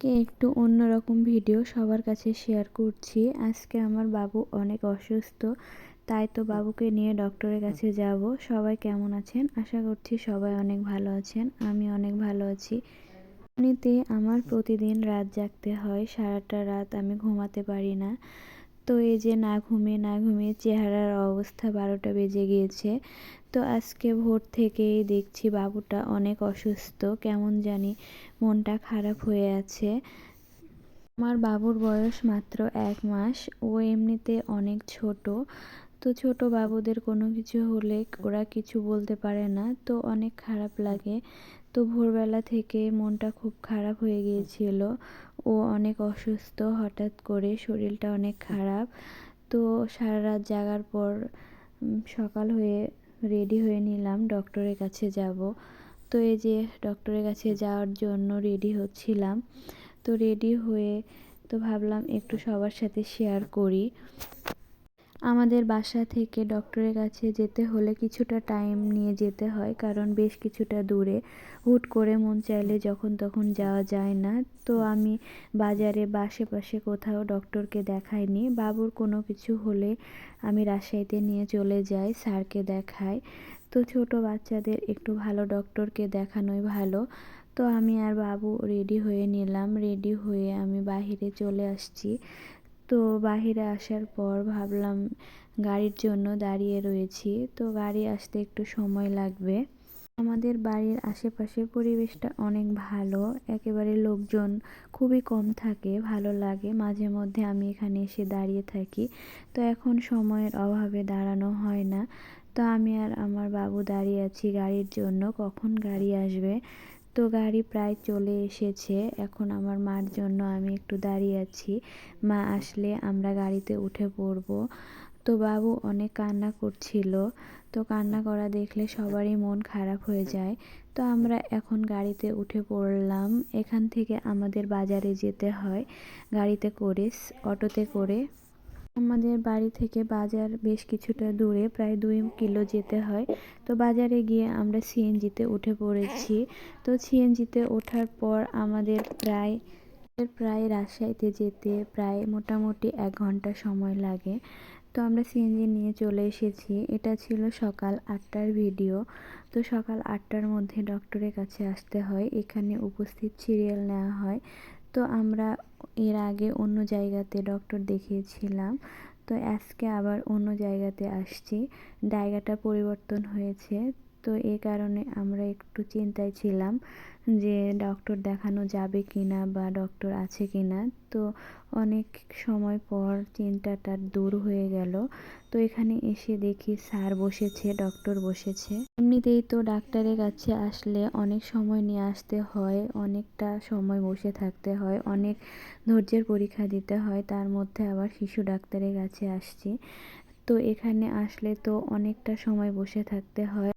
কে একটু অন্যরকম ভিডিও সবার কাছে শেয়ার করছি। আজকে আমার বাবু অনেক অসুস্থ, তাই তো বাবুকে নিয়ে ডক্টরের কাছে যাব। সবাই কেমন আছেন? আশা করছি সবাই অনেক ভালো আছেন, আমি অনেক ভালো আছি। এমনিতে আমার প্রতিদিন রাত জাগতে হয়, সারাটা রাত আমি ঘুমাতে পারি না। তো এই যে না ঘুমে না ঘুমিয়ে চেহারার অবস্থা বারোটা বেজে গিয়েছে। তো আজকে ভোর থেকেই দেখছি বাবুটা অনেক অসুস্থ, কেমন জানি মনটা খারাপ হয়ে আছে। আমার বাবুর বয়স মাত্র এক মাস, ও এমনিতে অনেক ছোট। তো ছোট বাবুদের কোনো কিছু হলে ওরা কিছু বলতে পারে না, তো অনেক খারাপ লাগে। তো ভোরবেলা থেকে মনটা খুব খারাপ হয়ে গিয়েছিল। ও অনেক অসুস্থ হঠাৎ করে, শরীরটা অনেক খারাপ। তো সারা রাত জাগার পর সকাল হয়ে রেডি হয়ে নিলাম ডক্টরের কাছে যাব। তো এই যে ডক্টরের কাছে যাওয়ার জন্য রেডি হচ্ছিলাম। তো রেডি হয়ে তো ভাবলাম একটু সবার সাথে শেয়ার করি। আমাদের বাসা থেকে ডক্টরের কাছে যেতে হলে কিছুটা টাইম নিয়ে যেতে হয়, কারণ বেশ কিছুটা দূরে। হুট করে মন চাইলে যখন তখন যাওয়া যায় না। তো আমি বাজারে বা আশেপাশে কোথাও ডক্টরকে দেখাইনি। বাবুর কোনো কিছু হলে আমি রাজশাহীতে নিয়ে চলে যাই, স্যারকে দেখাই। তো ছোট বাচ্চাদের একটু ভালো ডক্টরকে দেখানোই ভালো। তো আমি আর বাবু রেডি হয়ে নিলাম। রেডি হয়ে আমি বাহিরে চলে আসছি। তো বাহিরে আসার পর ভাবলাম গাড়ির জন্য দাঁড়িয়ে রয়েছি। তো গাড়ি আসতে একটু সময় লাগবে। আমাদের বাড়ির আশেপাশের পরিবেশটা অনেক ভালো। একেবারে লোকজন খুবই কম থাকে, ভালো লাগে। মাঝে মধ্যে আমি এখানে এসে দাঁড়িয়ে থাকি। তো এখন সময়ের অভাবে দাঁড়ানো হয় না। তো আমি আর আমার বাবু দাঁড়িয়ে আছি গাড়ির জন্য। কখন গাড়ি আসবে? তো গাড়ি প্রায় চলে এসেছে। এখন আমার মার জন্য আমি একটু দাঁড়িয়ে আছি। মা আসলে আমরা গাড়িতে উঠে পড়ব। তো বাবু অনেক কান্না করছিল। তো কান্না করা দেখলে সবারই মন খারাপ হয়ে যায়। তো আমরা এখন গাড়িতে উঠে পড়লাম। এখান থেকে আমাদের বাজারে যেতে হয়। গাড়িতে করে, অটোতে করে। আমাদের বাড়ি থেকে বাজার বেশ কিছুটা দূরে, প্রায় দুই কিলো যেতে হয়। তো বাজারে গিয়ে আমরা সিএনজিতে উঠে পড়েছি। তো সিএনজিতে ওঠার পর আমাদের প্রায় প্রায় রাজশাহীতে যেতে প্রায় মোটামুটি এক ঘণ্টা সময় লাগে। তো আমরা সিএনজি নিয়ে চলে এসেছি। এটা ছিল সকাল আটটার ভিডিও। তো সকাল আটটার মধ্যে ডক্টরের কাছে আসতে হয়। এখানে উপস্থিত সিরিয়াল নেওয়া হয়। তো আমরা এর আগে অন্য জায়গাতে ডক্টর দেখিয়েছিলাম। তো আজকে আবার অন্য জায়গাতে আসছি। জায়গাটা পরিবর্তন হয়েছে। তো এই কারণে আমরা একটু চিন্তায় ছিলাম যে ডক্টর দেখানো যাবে কি না বা ডক্টর আছে কি না তো অনেক সময় পর চিন্তাটা দূর হয়ে গেল। তো এখানে এসে দেখি স্যার বসেছে ডক্টর বসেছে। এমনিতেই তো ডাক্তারের কাছে আসলে অনেক সময় নিয়ে আসতে হয়, অনেকটা সময় বসে থাকতে হয়, অনেক ধৈর্যের পরীক্ষা দিতে হয়, তার মধ্যে আবার শিশু ডাক্তারের কাছে আসছি। তো এখানে আসলে তো অনেকটা সময় বসে থাকতে হয়।